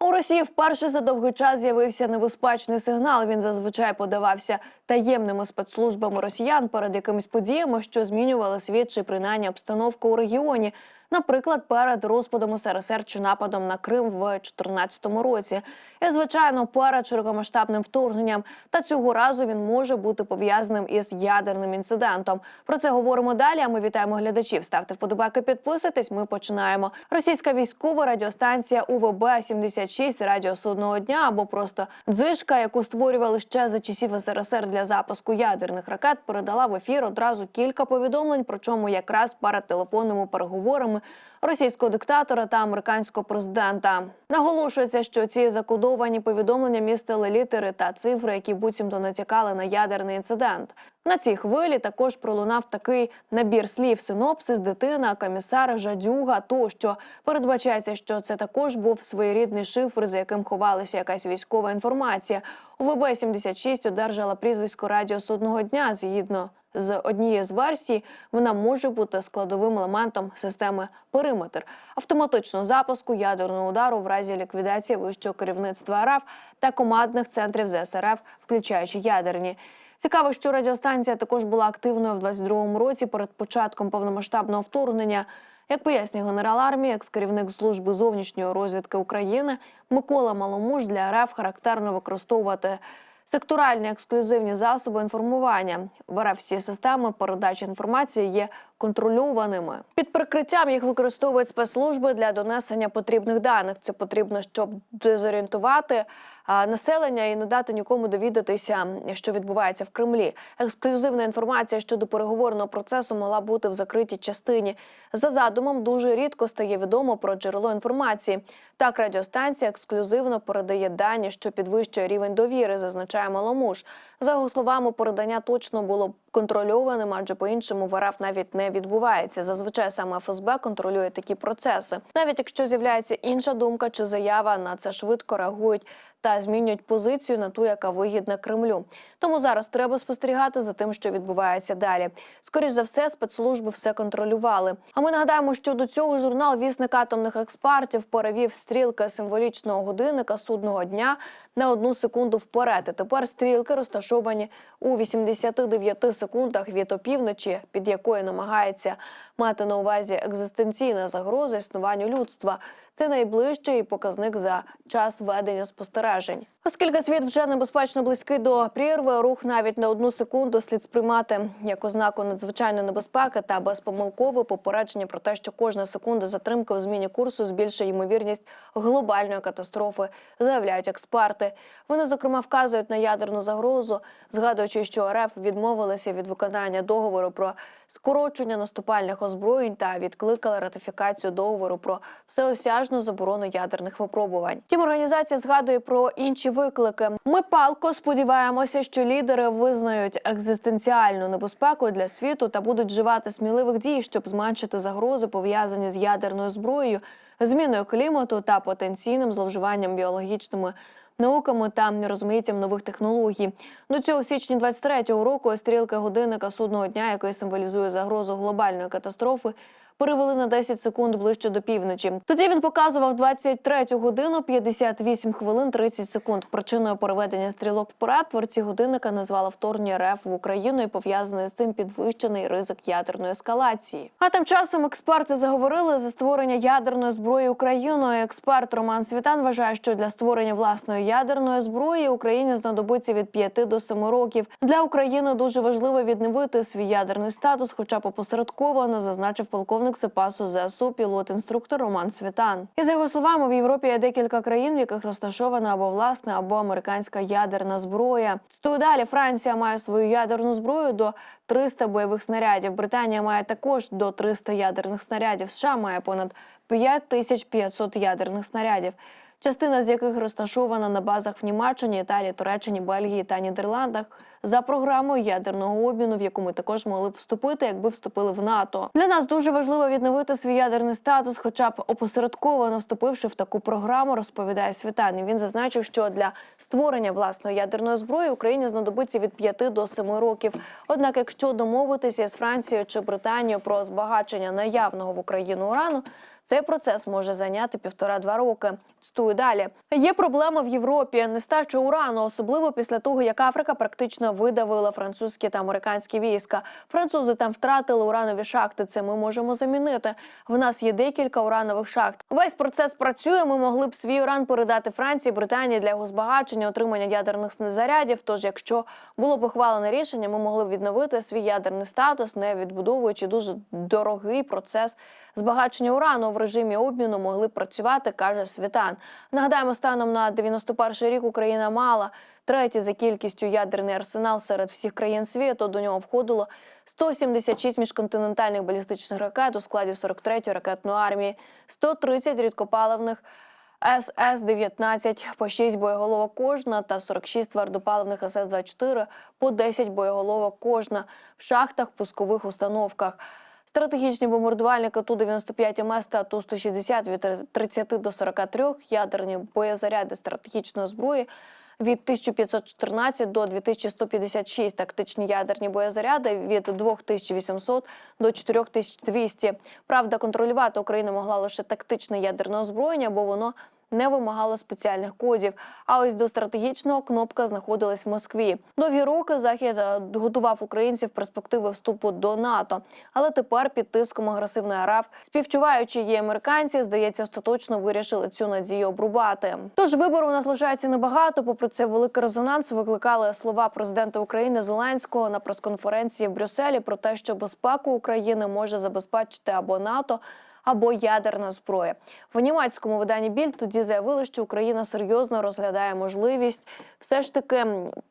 У Росії вперше за довгий час з'явився небезпечний сигнал. Він зазвичай подавався таємними спецслужбами росіян перед якимись подіями, що змінювали світ чи принаймні обстановку у регіоні. Наприклад, перед розпадом СРСР чи нападом на Крим в 2014 році, і звичайно, перед широкомасштабним вторгненням. Та цього разу він може бути пов'язаним із ядерним інцидентом. Про це говоримо далі. А ми вітаємо глядачів. Ставте вподобайки, підписуйтесь. Ми починаємо. Російська військова радіостанція УВБ 76 Радіо Судного дня або просто дзишка, яку створювали ще за часів СРСР для запуску ядерних ракет, передала в ефір одразу кілька повідомлень, причому якраз перед телефонними переговорами російського диктатора та американського президента. Наголошується, що ці закодовані повідомлення містили літери та цифри, які буцімто натякали на ядерний інцидент. На цій хвилі також пролунав такий набір слів: синопсис, дитина, комісар, жадюга тощо. Передбачається, що це також був своєрідний шифр, за яким ховалася якась військова інформація. УВБ 76 одержала прізвисько Радіо судного дня згідно з однієї з версій, вона може бути складовим елементом системи периметр автоматичного запуску ядерного удару в разі ліквідації вищого керівництва РФ та командних центрів ЗСРФ, включаючи ядерні. Цікаво, що радіостанція також була активною в 22-му році перед початком повномасштабного вторгнення. Як пояснює генерал армії, екс-керівник служби зовнішньої розвідки України Микола Маломуж для РФ характерно використовувати секторальні ексклюзивні засоби інформування. В РФ всі системи передачі інформації є контрольованими. Під прикриттям їх використовують спецслужби для донесення потрібних даних. Це потрібно, щоб дезорієнтувати населення і не дати нікому довідатися, що відбувається в Кремлі. Ексклюзивна інформація щодо переговорного процесу могла бути в закритій частині. За задумом дуже рідко стає відомо про джерело інформації. Так, радіостанція ексклюзивно передає дані, що підвищує рівень довіри, зазначає Маломуж. За його словами, передання точно було контрольованим, адже по-іншому в РФ навіть не відбувається. Зазвичай саме ФСБ контролює такі процеси. Навіть якщо з'являється інша думка чи заява, на це швидко реагують та змінюють позицію на ту, яка вигідна Кремлю. Тому зараз треба спостерігати за тим, що відбувається далі. Скоріш за все, спецслужби все контролювали. А ми нагадаємо, що до цього журнал вісник атомних експертів перевів стрілки символічного годинника судного дня на одну секунду вперед. І тепер стрілки розташовані у 89 секундах від опівночі, під якою намагається мати на увазі екзистенційна загроза існуванню людства. Це найближчий показник за час ведення спостережень уражень. Оскільки світ вже небезпечно близький до прірви, рух навіть на одну секунду слід сприймати як ознаку надзвичайної небезпеки та безпомилкове попередження про те, що кожна секунда затримки в зміні курсу збільшує ймовірність глобальної катастрофи, заявляють експерти. Вони зокрема вказують на ядерну загрозу, згадуючи, що РФ відмовилися від виконання договору про скорочення наступальних озброєнь та відкликали ратифікацію договору про всеосяжну заборону ядерних випробувань. Тім організація згадує про інші виклики. Ми палко сподіваємося, що лідери визнають екзистенціальну небезпеку для світу та будуть вживати сміливих дій, щоб зменшити загрози, пов'язані з ядерною зброєю, зміною клімату та потенційним зловживанням біологічними. Науками та розмаїттям нових технологій до цього в січні 23-го року стрілка годинника судного дня, який символізує загрозу глобальної катастрофи, перевели на 10 секунд ближче до півночі. Тоді він показував 23 годину 58 хвилин 30 секунд. Причиною переведення стрілок вперед творці годинника назвали вторгнення РФ в Україну і пов'язаний з цим підвищений ризик ядерної ескалації. А тим часом експерти заговорили за створення ядерної зброї Україною. Експерт Роман Світан вважає, що для створення власної ядерної зброї Україні знадобиться від 5 до 7 років. Для України дуже важливо відновити свій ядерний статус, хоча б опосередковано зазначив полковник Сепасу ЗСУ пілот-інструктор Роман Світан. І за його словами, в Європі є декілька країн, в яких розташована або власна, або американська ядерна зброя. Стою далі. Франція має свою ядерну зброю до 300 бойових снарядів. Британія має також до 300 ядерних снарядів. США має понад 5500 ядерних снарядів. Частина з яких розташована на базах в Німеччині, Італії, Туреччині, Бельгії та Нідерландах. за програмою ядерного обміну, в яку ми також могли б вступити, якби вступили в НАТО. Для нас дуже важливо відновити свій ядерний статус, хоча б опосередковано вступивши в таку програму, розповідає Світан. І Він зазначив, що для створення власної ядерної зброї Україні знадобиться від 5 до 7 років. Однак, якщо домовитися з Францією чи Британією про збагачення наявного в Україну урану. Цей процес може зайняти півтора-два роки. Цитую далі. Є проблема в Європі нестача урану, особливо після того, як Африка практично видавила французькі та американські війська. Французи там втратили уранові шахти. Це ми можемо замінити. В нас є декілька уранових шахт. Весь процес працює. Ми могли б свій уран передати Франції, Британії для його збагачення, отримання ядерних зарядів. Тож, якщо було б ухвалене рішення, ми могли б відновити свій ядерний статус, не відбудовуючи дуже дорогий процес збагачення урану в режимі обміну могли працювати, каже Світан. Нагадаємо, станом на 91 рік Україна мала третій за кількістю ядерний арсенал серед всіх країн світу. До нього входило 176 міжконтинентальних балістичних ракет у складі 43-ї ракетної армії, 130 рідкопаливних. СС-19 по 6 боєголовок кожна та 46 твердопаливних СС-24 по 10 боєголовок кожна в шахтах, пускових установках. Стратегічні бомбардувальники Ту-95 МС та Ту-160 від 30 до 43, ядерні боєзаряди стратегічної зброї від 1514 до 2156, тактичні ядерні боєзаряди від 2800 до 4200. Правда, контролювати Україна могла лише тактичне ядерне озброєння, бо воно не вимагало спеціальних кодів. А ось до стратегічного кнопка знаходилась в Москві. Довгі роки захід е, готував українців перспективи вступу до НАТО, але тепер під тиском агресивної РФ, співчуваючи її американці, здається, остаточно вирішили цю надію обрубати. Тож вибору у нас лишається небагато. Попри це, великий резонанс викликали слова президента України Зеленського на прес-конференції в Брюсселі про те, що безпеку України може забезпечити або НАТО або ядерна зброя. В німецькому виданні Більд тоді заявили, що Україна серйозно розглядає можливість все ж таки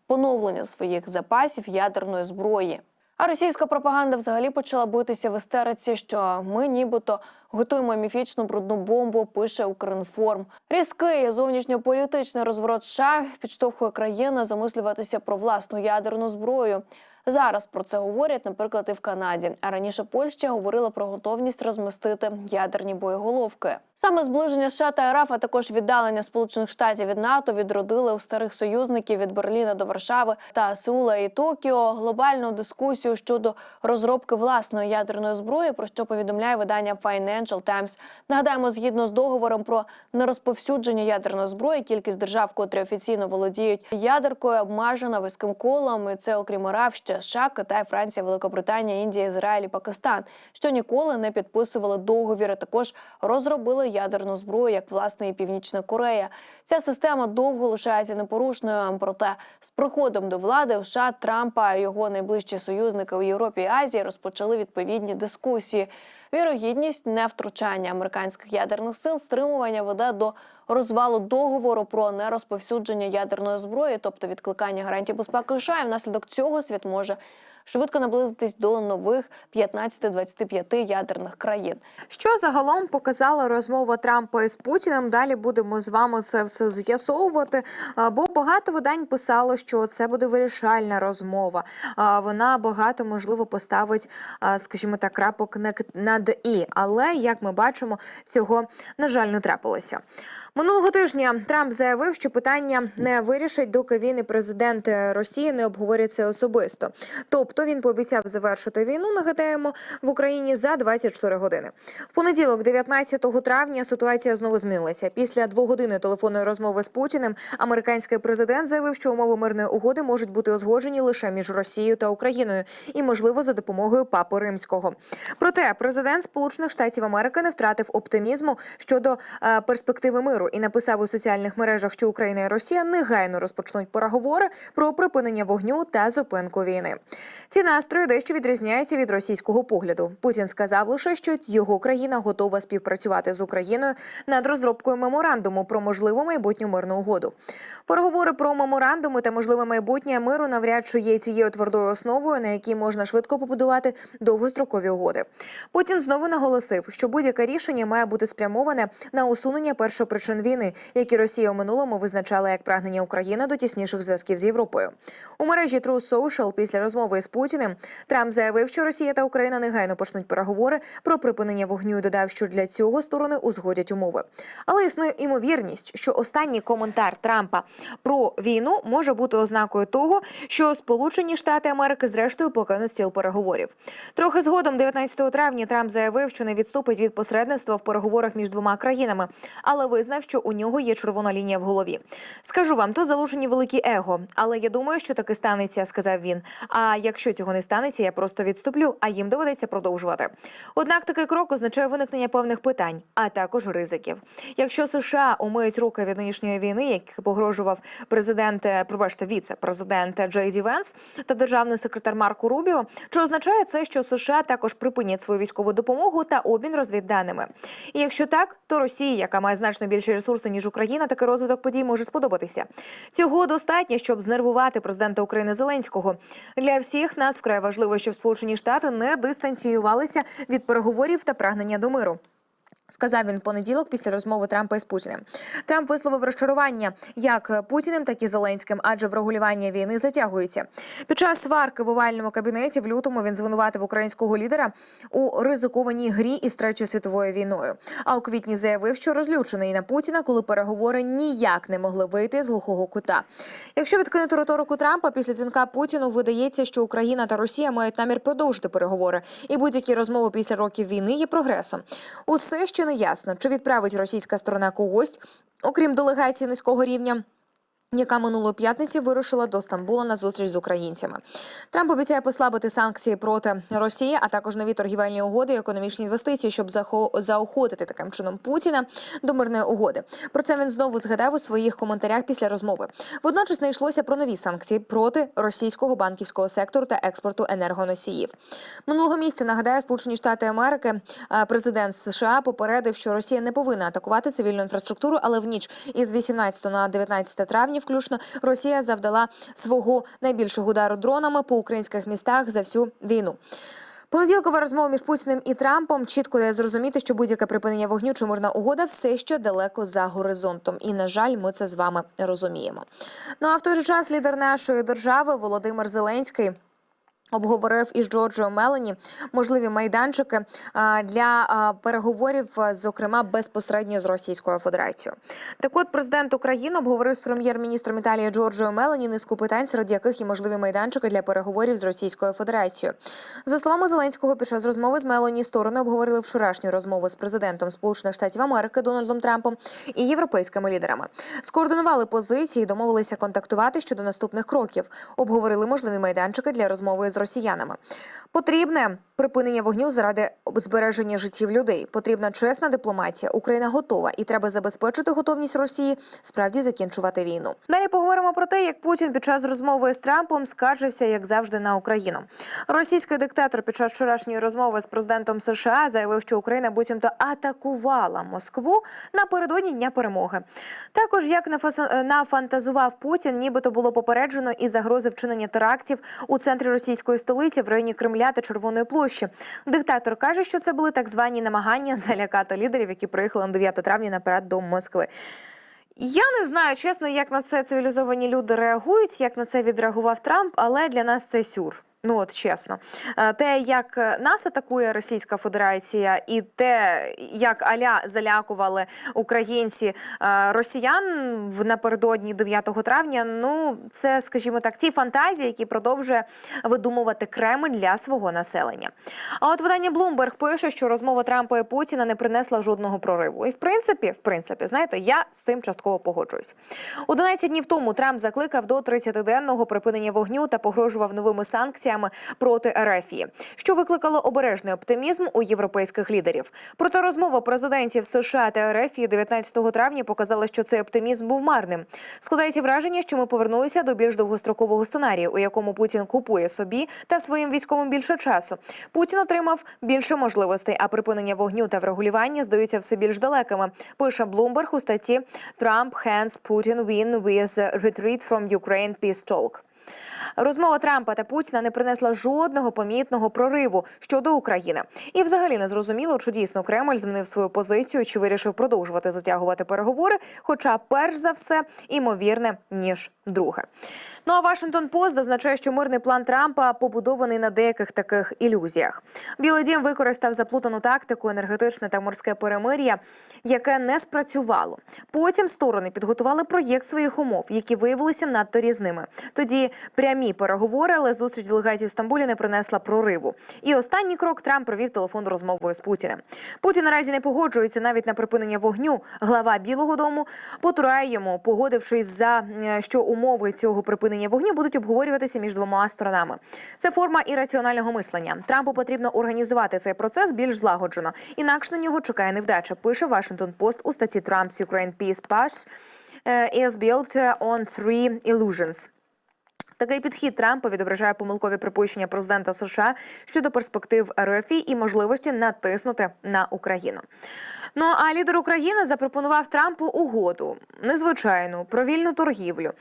поновлення своїх запасів ядерної зброї. А російська пропаганда взагалі почала битися в істериці, що ми нібито готуємо міфічну брудну бомбу. Пише Укрінформ. Різкий зовнішньополітичний розворот США підштовхує країни замислюватися про власну ядерну зброю. Зараз про це говорять, наприклад, і в Канаді. А раніше Польща говорила про готовність розмістити ядерні боєголовки. Саме зближення США та РФ, а також віддалення Сполучених Штатів від НАТО відродили у старих союзників від Берліна до Варшави та Сеула і Токіо глобальну дискусію щодо розробки власної ядерної зброї, про що повідомляє видання Financial Times. Нагадаємо, згідно з договором про нерозповсюдження ядерної зброї, кількість держав, котрі офіційно володіють ядеркою, обмежена вузьким колом. І це окрім РФ, ще США, Китай, Франція, Великобританія, Індія, Ізраїль і Пакистан, що ніколи не підписували договір. Також розробили ядерну зброю, як власне і Північна Корея. Ця система довго лишається непорушною. Проте з приходом до влади в США Трампа його найближчі союзники у Європі і Азії розпочали відповідні дискусії. Вірогідність невтручання американських ядерних сил стримування веде до розвалу договору про нерозповсюдження ядерної зброї, тобто відкликання гарантій безпеки США. І внаслідок цього світ може швидко наблизитись до нових 15-25 ядерних країн. Що загалом показала розмова Трампа із Путіним? Далі будемо з вами це все з'ясовувати. Бо багато видань писало, що це буде вирішальна розмова. Вона багато можливо поставить, скажімо так, крапок над і. Але як ми бачимо, цього на жаль не трапилося. Минулого тижня Трамп заявив, що питання не вирішить, доки він і президент Росії не обговорять особисто. Тобто він пообіцяв завершити війну. Нагадаємо в Україні за 24 години. В понеділок, 19 травня, ситуація знову змінилася. Після двогодинної телефонної розмови з Путіним американський президент заявив, що умови мирної угоди можуть бути узгоджені лише між Росією та Україною, і можливо за допомогою папи римського. Проте президент Сполучених Штатів Америки не втратив оптимізму щодо е, перспективи миру і написав у соціальних мережах, що Україна і Росія негайно розпочнуть переговори про припинення вогню та зупинку війни. Ці настрої дещо відрізняються від російського погляду. Путін сказав лише, що його країна готова співпрацювати з Україною над розробкою меморандуму про можливу майбутню мирну угоду. Переговори про меморандуми та можливе майбутнє миру навряд чи є цією твердою основою, на якій можна швидко побудувати довгострокові угоди. Путін знову наголосив, що будь-яке рішення має бути спрямоване на усунення першопричин війни, які Росія у минулому визначала як прагнення України до тісніших зв'язків з Європою. У мережі True Social після розмови з Путіним Трамп заявив, що Росія та Україна негайно почнуть переговори про припинення вогню і додав, що для цього сторони узгодять умови. Але існує імовірність, що останній коментар Трампа про війну може бути ознакою того, що Сполучені Штати Америки зрештою покинуть стіл переговорів. Трохи згодом, 19 травня, Трамп заявив, що не відступить від посередництва в переговорах між двома країнами, але визнав, що у нього є червона лінія в голові. Скажу вам, то залучені великі его, але я думаю, що таки станеться, сказав він. А якщо цього не станеться, я просто відступлю, а їм доведеться продовжувати. Однак такий крок означає виникнення певних питань, а також ризиків. Якщо США умиють руки від нинішньої війни, як погрожував президент, е, пробачте, віце-президент Джей Ді Венс та державний секретар Марко Рубіо, чи означає це, що США також припинять свою військову допомогу та обмін розвідданими? І якщо так, то Росії, яка має значно більші ресурси ніж Україна, такий розвиток подій може сподобатися. Цього достатньо, щоб знервувати президента України Зеленського. Для всіх нас вкрай важливо, щоб Сполучені Штати не дистанціювалися від переговорів та прагнення до миру. Сказав він понеділок після розмови Трампа із Путіним. Трамп висловив розчарування як Путіним, так і Зеленським, адже врегулювання війни затягується. Під час сварки в овальному кабінеті в лютому він звинуватив українського лідера у ризикованій грі із третьою світовою війною. А у квітні заявив, що розлючений на Путіна, коли переговори ніяк не могли вийти з глухого кута. Якщо відкинути риторику Трампа після дзвінка Путіну, видається, що Україна та Росія мають намір продовжити переговори, і будь-які розмови після років війни є прогресом. Усе ще не ясно, чи відправить російська сторона когось, окрім делегації низького рівня. Яка минулої п'ятниці вирушила до Стамбула на зустріч з українцями. Трамп обіцяє послабити санкції проти Росії, а також нові торгівельні угоди, і економічні інвестиції, щоб заохотити таким чином Путіна до мирної угоди. Про це він знову згадав у своїх коментарях після розмови. Водночас не йшлося про нові санкції проти російського банківського сектору та експорту енергоносіїв. Минулого місяця нагадаю, Сполучені Штати Америки, президент США попередив, що Росія не повинна атакувати цивільну інфраструктуру, але в ніч із 18 на 19 травня, включно, Росія завдала свого найбільшого удару дронами по українських містах за всю війну. Понеділкова розмова між Путіним і Трампом чітко дає зрозуміти, що будь-яке припинення вогню чи мирна угода все ще далеко за горизонтом. І на жаль, ми це з вами розуміємо. Ну а в той же час лідер нашої держави Володимир Зеленський. Обговорив із Джорджіо Мелані можливі майданчики для переговорів, зокрема безпосередньо з Російською Федерацією. Так от президент України обговорив з прем'єр-міністром Італії Джорджіо Мелані низку питань, серед яких і можливі майданчики для переговорів з Російською Федерацією. За словами Зеленського, під час розмови з Мелані сторони обговорили вчорашню розмову з президентом Сполучених Штатів Америки Дональдом Трампом і європейськими лідерами. Скоординували позиції, домовилися контактувати щодо наступних кроків. Обговорили можливі майданчики для розмови з росіянами. Потрібне припинення вогню заради збереження життів людей. Потрібна чесна дипломатія. Україна готова і треба забезпечити готовність Росії справді закінчувати війну. Далі поговоримо про те, як Путін під час розмови з Трампом скаржився, як завжди, на Україну. Російський диктатор під час вчорашньої розмови з президентом США заявив, що Україна буцімто атакувала Москву напередодні дня перемоги. Також як нафантазував Путін, нібито було попереджено і загрози вчинення терактів у центрі російської столиці в районі Кремля та Червоної площі. Диктатор каже, що це були так звані намагання залякати лідерів, які приїхали на 9 травня на парад до Москви. Я не знаю, чесно, як на це цивілізовані люди реагують, як на це відреагував Трамп, але для нас це сюр. Ну от чесно, Е, те, як нас атакує Російська Федерація, і те, як аля залякували українці е, росіян напередодні 9 травня. Ну це, скажімо так, ті фантазії, які продовжує видумувати Кремль для свого населення. А от видання Bloomberg пише, що розмова Трампа і Путіна не принесла жодного прориву. І в принципі, в принципі, знаєте, я з цим частково погоджуюсь. 11 днів тому Трамп закликав до 30-денного припинення вогню та погрожував новими санкціями проти Ерефії, що викликало обережний оптимізм у європейських лідерів. Проте розмова президентів США та Ерефії 19 травня показала, що цей оптимізм був марним. Складається враження, що ми повернулися до більш довгострокового сценарію, у якому Путін купує собі та своїм військовим більше часу. Путін отримав більше можливостей, а припинення вогню та врегулювання здаються все більш далекими. Пише Bloomberg у статті Trump hands Putin win with retreat from Ukraine peace talk. Розмова Трампа та Путіна не принесла жодного помітного прориву щодо України. І взагалі не зрозуміло, чи дійсно Кремль змінив свою позицію, чи вирішив продовжувати затягувати переговори. Хоча, перш за все, імовірне ніж друге. Ну а Вашингтон Пост зазначає, що мирний план Трампа побудований на деяких таких ілюзіях. Білий дім використав заплутану тактику енергетичне та морське перемир'я, яке не спрацювало. Потім сторони підготували проєкт своїх умов, які виявилися надто різними. Тоді прямі переговори, але зустріч делегатів в Стамбулі не принесла прориву. І останній крок Трамп провів телефонну розмову з Путіним. Путін наразі не погоджується навіть на припинення вогню. Глава Білого Дому потурає йому, погодившись за е, що умови цього припинення вогню будуть обговорюватися між двома сторонами. Це форма ірраціонального мислення. Трампу потрібно організувати цей процес більш злагоджено. Інакше на нього чекає невдача. Пише Washington Post у статті Trump's Ukraine Peace е, is built on three illusions. Такий підхід Трампа відображає помилкові припущення президента США щодо перспектив РФ і можливості натиснути на Україну. Ну а лідер України запропонував Трампу угоду незвичайну про вільну торгівлю.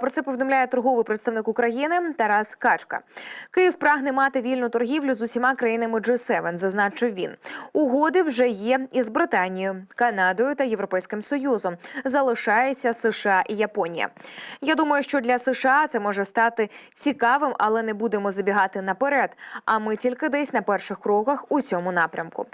Про це повідомляє торговий представник України Тарас Качка. Київ прагне мати вільну торгівлю з усіма країнами G7, зазначив він. Угоди вже є із Британією, Канадою та Європейським Союзом. Залишається США і Японія. Я думаю, що для США це може стати цікавим, але не будемо забігати наперед. А ми тільки десь на перших кроках у цьому напрямку.